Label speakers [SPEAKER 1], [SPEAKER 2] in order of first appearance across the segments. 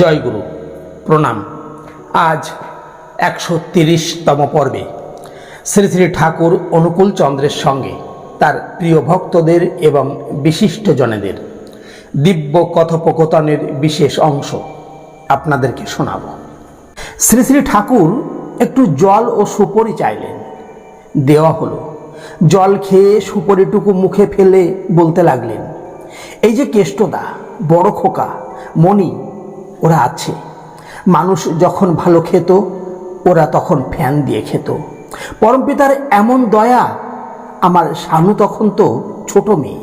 [SPEAKER 1] জয়গুরু, প্রণাম। আজ একশো তিরিশতম পর্বে শ্রী শ্রী ঠাকুর অনুকূল চন্দ্রের সঙ্গে তার প্রিয় ভক্তদের এবং বিশিষ্টজনেদের দিব্য কথোপকথনের বিশেষ অংশ আপনাদেরকে শোনাব। শ্রী শ্রী ঠাকুর একটু জল ও সুপরি চাইলেন। দেওয়া হলো। জল খেয়ে সুপরিটুকু মুখে ফেলে বলতে লাগলেন, এই যে কেষ্টদা, বড় খোকা, মণি ওরা আছে। মানুষ যখন ভালো খেত, ওরা তখন ফ্যান দিয়ে খেত। পরমপিতার এমন দয়া আমার শানু তখন তো ছোট মেয়ে।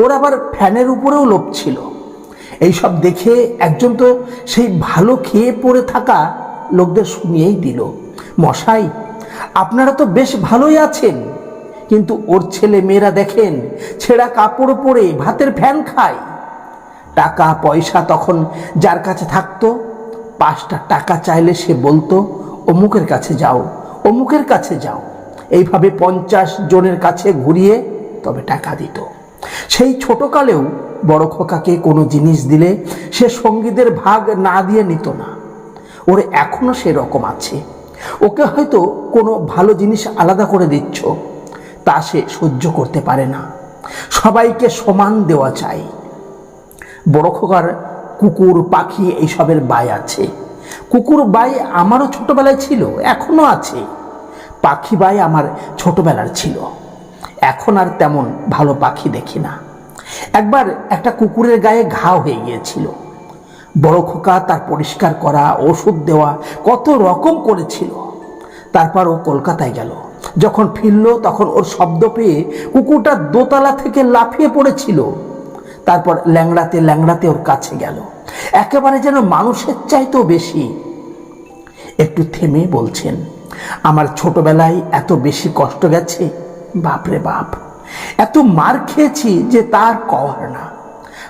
[SPEAKER 1] ওর আবার ফ্যানের উপরেও লোভ ছিল। এইসব দেখে একজন তো সেই ভালো খেয়ে পড়ে থাকা লোকদের শুনিয়েই দিল, মশাই, আপনারা তো বেশ ভালোই আছেন, কিন্তু ওর ছেলে মেয়েরা দেখেন, ছেঁড়া কাপড় পরে ভাতের ফ্যান খায়। টাকা, পয়সা তখন যার কাছে থাকতো, পাঁচটা টাকা চাইলে সে বলতো, অমুকের কাছে যাও, অমুকের কাছে যাও। এইভাবে পঞ্চাশ জনের কাছে ঘুরিয়ে তবে টাকা দিত। সেই ছোটকালেও বড় খোকাকে কোনো জিনিস দিলে সে সঙ্গীদের ভাগ না দিয়ে নিত না। ওর এখনও সেরকম আছে। ওকে হয়তো কোনো ভালো জিনিস আলাদা করে দিচ্ছ, তা সে সহ্য করতে পারে না। সবাইকে সমান দেওয়া চাই। বড় খোকার কুকুর, পাখি এইসবের বাই আছে। কুকুর বাই আমারও ছোটবেলায় ছিল এখনও আছে। পাখি বাই আমার ছোটবেলার ছিল। এখন আর তেমন ভালো পাখি দেখি না। একবার একটা কুকুরের গায়ে ঘা হয়ে গিয়েছিল। বড় খোকা তার পরিষ্কার করা, ওষুধ দেওয়া, কত রকম করেছিল। তারপর ও কলকাতায় গেল। যখন ফিরল, তখন ওর শব্দ পেয়ে কুকুরটা দোতলা থেকে লাফিয়ে পড়েছিল। তারপর ল্যাংড়াতে ল্যাংড়াতে ওর কাছে গেল। একেবারে যেন মানুষের চাইতেও বেশি। একটু থেমে বলছেন, আমার ছোটবেলায় এত বেশি কষ্ট গেছে? বাপরে বাপ। এত মার খেয়েছি যে তার কওয়ার না।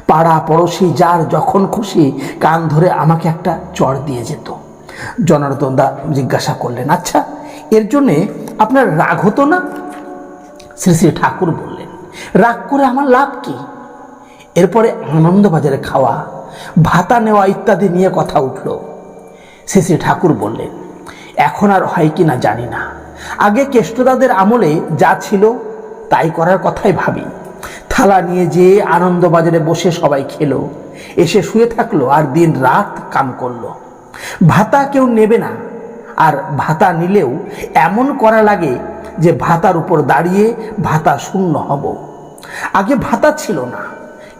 [SPEAKER 1] পাড়া পড়োশি যার যখন খুশি কান ধরে আমাকে একটা চর দিয়ে যেত। জনার্দন দা জিজ্ঞাসা করলেন আচ্ছা এর জন্যে আপনার রাগ হতো না? শ্রী শ্রী ঠাকুর বললেন, রাগ করে আমার লাভ কি? এরপরে আনন্দবাজারে খাওয়া, ভাতা নেওয়া ইত্যাদি নিয়ে কথা উঠল। শ্রী ঠাকুর বললেন, এখন আর হয় কি না জানি না। আগে কেষ্টদাদের আমলে যা ছিল, তাই করার কথাই ভাবি। থালা নিয়ে যেয়ে আনন্দবাজারে বসে সবাই খেলো, এসে শুয়ে থাকল আর দিন রাত কাম করল। ভাতা কেউ নেবে না, আর ভাতা নিলেও এমন করা লাগে যে ভাতার উপর দাঁড়িয়ে ভাতা শূন্য হব। আগে ভাতা ছিল না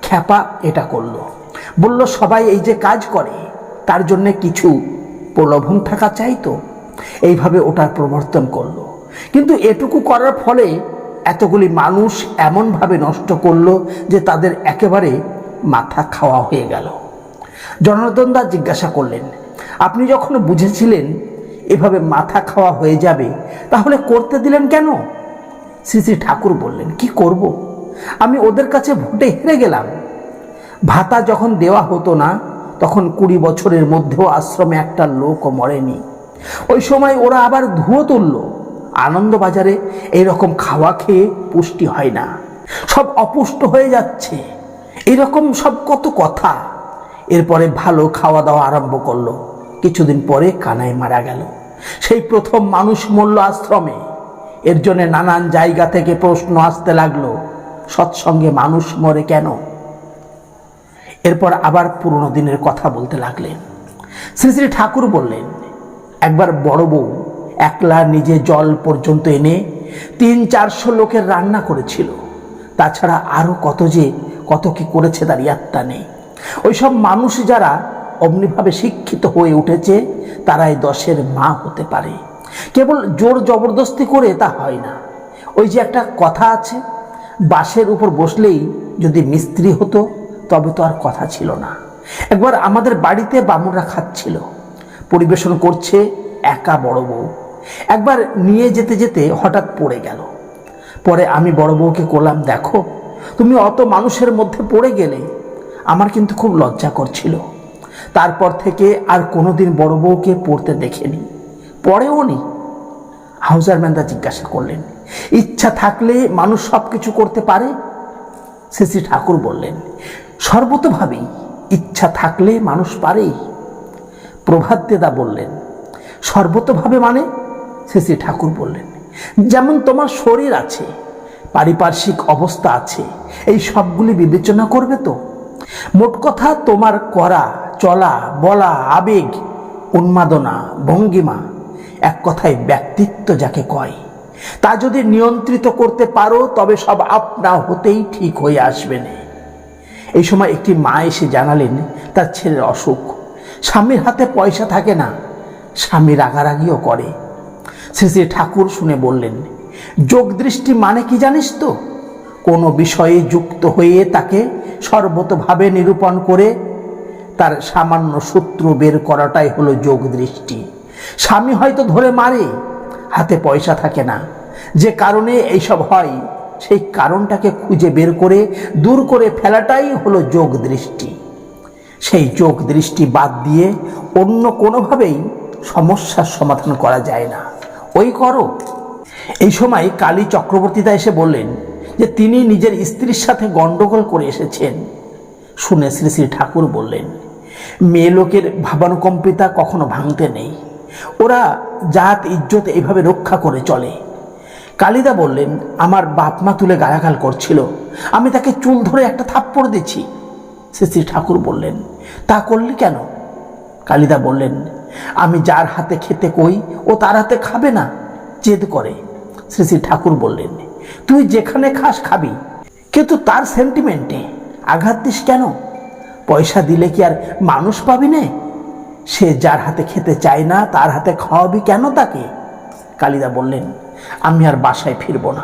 [SPEAKER 1] খ্যাপা এটা করল। বলল, সবাই এই যে কাজ করে, তার জন্য কিছু প্রলোভন থাকা চাইতো এইভাবে ওটার প্রবর্তন করল। কিন্তু এটুকু করার ফলে এতগুলি মানুষ এমনভাবে নষ্ট করল যে তাদের একেবারে মাথা খাওয়া হয়ে গেল। জনার্দন দা জিজ্ঞাসা করলেন, আপনি যখন বুঝেছিলেন এভাবে মাথা খাওয়া হয়ে যাবে, তাহলে করতে দিলেন কেন? শ্রী শ্রী ঠাকুর বললেন, কি করব। আমি ওদের কাছে ভোটে হেরে গেলাম। ভাতা যখন দেওয়া হতো না, তখন কুড়ি বছরের মধ্যেও আশ্রমে একটা লোকও মরেনি। ওই সময় ওরা আবার ধুয়ো তুলল। আনন্দবাজারে এরকম খাওয়া খেয়ে পুষ্টি হয় না। সব অপুষ্ট হয়ে যাচ্ছে। এরকম সব কত কথা। এরপরে ভালো খাওয়া দাওয়া আরম্ভ করল। কিছুদিন পরে কানায় মারা গেল। সেই প্রথম মানুষ মূল্য আশ্রমে। এর জন্য নানান জায়গা থেকে প্রশ্ন আসতে লাগল। সৎসঙ্গে মানুষ মরে কেন? এরপর আবার পুরনো দিনের কথা বলতে লাগলেন। শ্রী শ্রী ঠাকুর বললেন, একবার বড় বউ একলা নিজে জল পর্যন্ত এনে তিন চারশো লোকের রান্না করেছিল। তাছাড়া আরও কত যে, কত কি করেছে তার ইয়াত্তা নেই। ওইসব মানুষ যারা অমনিভাবে শিক্ষিত হয়ে উঠেছে, তারাই দশের মা হতে পারে। কেবল জোর জবরদস্তি করে তা হয় না। ওই যে একটা কথা আছে বাসের উপর বসলেই যদি মিস্ত্রি হতো, তবে তো আর কথা ছিল না। একবার আমাদের বাড়িতে বামুনরা খাচ্ছিল। পরিবেশন করছে একা বড় বউ। একবার নিয়ে যেতে যেতে হঠাৎ পড়ে গেল। পরে আমি বড় বউকে করলাম, দেখো, তুমি অত মানুষের মধ্যে পড়ে গেলে আমার কিন্তু খুব লজ্জা করছিল। তারপর থেকে আর কোনোদিন বড় বউকে পড়তে দেখেনি। পড়েও নি হাউজার ম্যানদা জিজ্ঞাসা করলেন। ইচ্ছা থাকলে মানুষ সব কিছু করতে পারে। শ্রী শ্রী ঠাকুর বললেন, সর্বতভাবেই ইচ্ছা থাকলে মানুষ পারে। প্রভাত দেদা বললেন, সর্বতভাবে মানে? শ্রী শ্রী ঠাকুর বললেন, যেমন তোমার শরীর আছে, পারিপার্শ্বিক অবস্থা আছে, এই সবগুলি বিবেচনা করবে তো। মোট কথা তোমার করা, চলা, বলা, আবেগ, উন্মাদনা, ভঙ্গিমা, এক কথায় ব্যক্তিত্ব যাকে কয় তা যদি নিয়ন্ত্রিত করতে পারো, তবে সব আপনা হতেই ঠিক হয়ে আসবে না। এই সময় একটি মা এসে জানালেন, তার ছেলের অসুখ। স্বামীর হাতে পয়সা থাকে না। স্বামী রাগারাগিও করে। শ্রী শ্রী ঠাকুর শুনে বললেন, যোগ দৃষ্টি মানে কি জানিস তো? কোনো বিষয়ে যুক্ত হয়ে তাকে সর্বতভাবে নিরূপণ করে, তার সামান্য সূত্র বের করাটাই হলো যোগ দৃষ্টি। স্বামী হয়তো ধরে মারে হাতে পয়সা থাকে না। যে কারণে এইসব হয়, সেই কারণটাকে খুঁজে বের করে, দূর করে ফেলাটাই হলো যোগ দৃষ্টি। সেই যোগ দৃষ্টি বাদ দিয়ে অন্য কোনোভাবেই সমস্যার সমাধান করা যায় না। ওই করো। এই সময় কালী চক্রবর্তীতা এসে বললেন যে, তিনি নিজের স্ত্রীর সাথে গণ্ডগোল করে এসেছেন। শুনে শ্রী শ্রী ঠাকুর বললেন, মেয়ে লোকের ভাবানুকম্পিতা কখনো ভাঙতে নেই। ওরা জাত, ইজ্জত এইভাবে রক্ষা করে চলে। কালিদা বললেন, আমার বাপ মা তুলে গালাগাল করছিল। আমি তাকে চুল ধরে একটা থাপ্পড় দিচ্ছি। শ্রী শ্রী ঠাকুর বললেন, তা করলি কেন? কালিদা বললেন, আমি যার হাতে খেতে কই, ও তার হাতে খাবে না, জেদ করে। শ্রী শ্রী ঠাকুর বললেন, তুই যেখানে খাস খাবি, কিন্তু তার সেন্টিমেন্টে আঘাত দিস কেন? পয়সা দিলে কি আর মানুষ পাবি না? সে যার হাতে খেতে চায় না, তার হাতে খাওয়াবি কেন তাকে? কালিদা বললেন, আমি আর বাসায় ফিরবো না।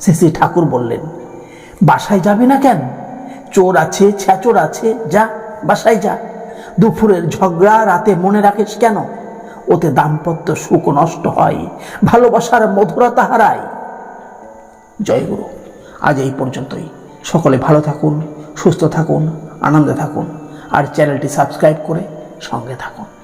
[SPEAKER 1] শ্রী ঠাকুর বললেন, বাসায় যাবি না কেন? চোর আছে ছ্যাচোর আছে, যা, বাসায় যা। দুপুরের ঝগড়া রাতে মনে রাখিস কেন? ওতে দাম্পত্য সুখ নষ্ট হয়, ভালোবাসার মধুরতা হারায়। জয়গুরু আজ এই পর্যন্তই। সকলে ভালো থাকুন, সুস্থ থাকুন, আনন্দে থাকুন। আর চ্যানেলটি সাবস্ক্রাইব করে সঙ্গে থাকুন।